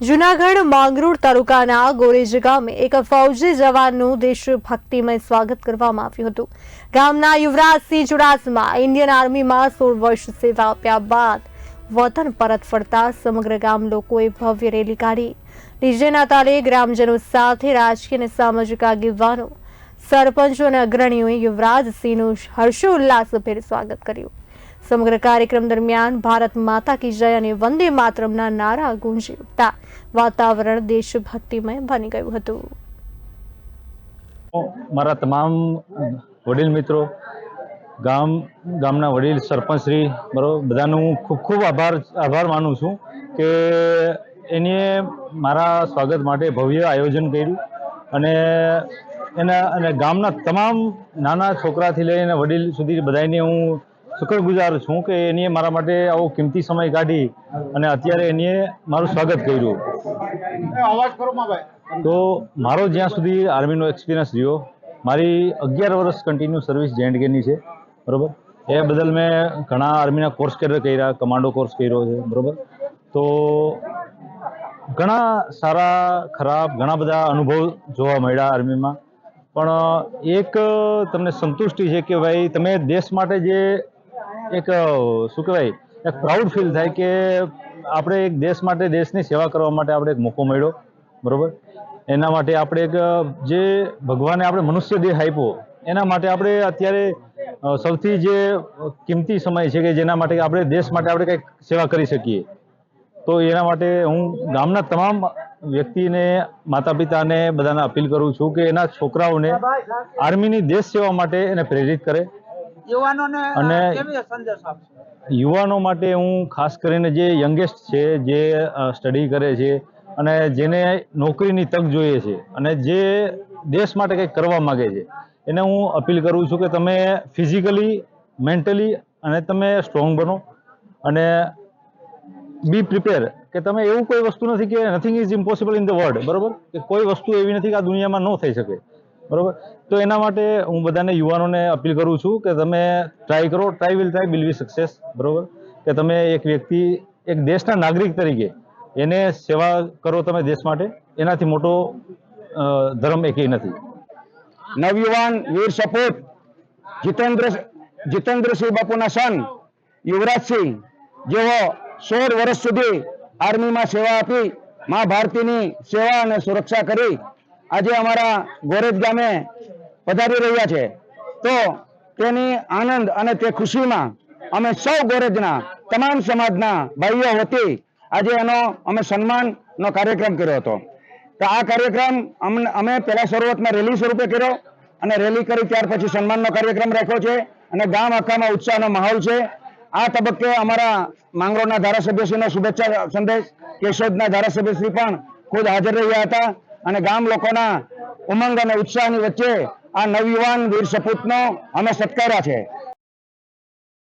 જુનાગઢ માંગરોળ તાલુકાના ગોરેજ ગામે એક ફૌજી જવાનનું દેશભક્તિમય સ્વાગત કરવામાં આવ્યું હતું. ગામના યુવરાજસિંહ ચુડાસમા ઇન્ડિયન આર્મીમાં સોળ વર્ષ સેવા આપ્યા બાદ વતન પરત ફરતા સમગ્ર ગામ લોકોએ ભવ્ય રેલી કાઢી. ડીજેના તાલે ગ્રામજનો સાથે રાજકીય અને સામાજિક આગેવાનો, સરપંચો અને અગ્રણીઓએ યુવરાજસિંહનું હર્ષોલ્લાસભેર સ્વાગત કર્યું. સમગ્ર કાર્યક્રમ દરમિયાન ભારત માતા કી જય અને વંદે માતરમના નારા ગુંજી ઉઠતા. વાતાવરણ દેશભક્તિમય બની ગયું હતું. મારા તમામ વડીલ મિત્રો, ગામ, ગામના વડીલ સરપંચશ્રી બરોબર બધાનો હું ખૂબ ખૂબ આભાર આભાર માનું છું કે એની મારા સ્વાગત માટે ભવ્ય આયોજન કર્યું અને એના, અને ગામના તમામ નાના છોકરાથી લઈને વડીલ સુધી બધાને હું શુક્રગુજાર છું કે એનીએ મારા માટે આવો કિંમતી સમય કાઢી અને અત્યારે એનીએ મારું સ્વાગત કર્યું. તો મારો જ્યાં સુધી આર્મીનો એક્સપિરિયન્સ રહ્યો મારી અગિયાર વર્ષ કન્ટિન્યુ સર્વિસ જે એન્ડ કેની છે બરોબર? એ બદલ મેં ઘણા આર્મીના કોર્સ કર્યા કમાન્ડો કોર્સ કર્યો છે બરાબર? તો ઘણા સારા ખરાબ ઘણા બધા અનુભવ જોવા મળ્યા આર્મીમાં. પણ એક તમને સંતુષ્ટિ છે કે ભાઈ તમે દેશ માટે જે એક શું કહેવાય, એક પ્રાઉડ ફીલ થાય કે આપણે એક દેશ માટે, દેશની સેવા કરવા માટે આપણે એક મોકો મળ્યો, બરોબર? એના માટે આપણે એક જે ભગવાને આપણે મનુષ્ય દેહ આપ્યો, એના માટે આપણે અત્યારે સૌથી જે કિંમતી સમય છે કે જેના માટે આપણે દેશ માટે આપણે કંઈક સેવા કરી શકીએ. તો એના માટે હું ગામના તમામ વ્યક્તિને માતા પિતાને બધાને અપીલ કરું છું કે એના છોકરાઓને આર્મીની દેશ સેવા માટે એને પ્રેરિત કરે. યુવાનોને અને- સંદેશ આપશો? યુવાનો માટે હું ખાસ કરીને જે યંગેસ્ટ છે જે સ્ટડી કરે છે અને જેને નોકરીની તક જોઈએ છે અને જે દેશ માટે કંઈક કરવા માગે છે એને હું અપીલ કરું છું કે તમે ફિઝિકલી મેન્ટલી અને તમે સ્ટ્રોંગ બનો અને બી પ્રિપેર કે તમે એવું કોઈ વસ્તુ નથી કે nothing is impossible in the world બરોબર? કે કોઈ વસ્તુ એવી નથી કે આ દુનિયામાં ન થઈ શકે. બરોબર? તો એના માટે હું બધાને યુવાનોને અપીલ કરું છું કે તમે ટ્રાય કરો try will try will be success બરોબર? કે તમે એક વ્યક્તિ, એક દેશના નાગરિક તરીકે એને સેવા કરો તમે દેશ માટે, એનાથી મોટો ધર્મ એકેય નથી. નવયુવાન વીર સપૂત, જીતેન્દ્ર, જીતેન્દ્રસિંહ બાપુના સન યુવરાજસિંહ જેઓ સોળ વર્ષ સુધી આર્મીમાં સેવા આપી, મા ભારતીની સેવા અને સુરક્ષા કરી આજે અમારા ગોરેજ ગામે પધારી રહ્યા છે. તો તેની આનંદ અને તે ખુશીમાં અમે સૌ ગોરેજના તમામ સમાજના ભાઈઓ વતી આજે એનો અમે સન્માનનો કાર્યક્રમ કર્યો હતો. તો આ કાર્યક્રમ અમને, અમે પહેલા શરૂઆતમાં રેલી સ્વરૂપે કર્યો અને રેલી કરી ત્યાર પછી સન્માનનો કાર્યક્રમ રાખ્યો છે અને ગામ આખામાં ઉત્સાહનો માહોલ છે. આ તબક્કે અમારા માંગરોળના ધારાસભ્યશ્રીનો શુભેચ્છા સંદેશ, કેશોદના ધારાસભ્યશ્રી પણ ખુદ હાજર રહ્યા હતા. અને ગામ લોકોના ઉમંગ અને ઉત્સાહની વચ્ચે આ નવયુવાન વીર સપૂતનો અમે સત્કાર્યા છે.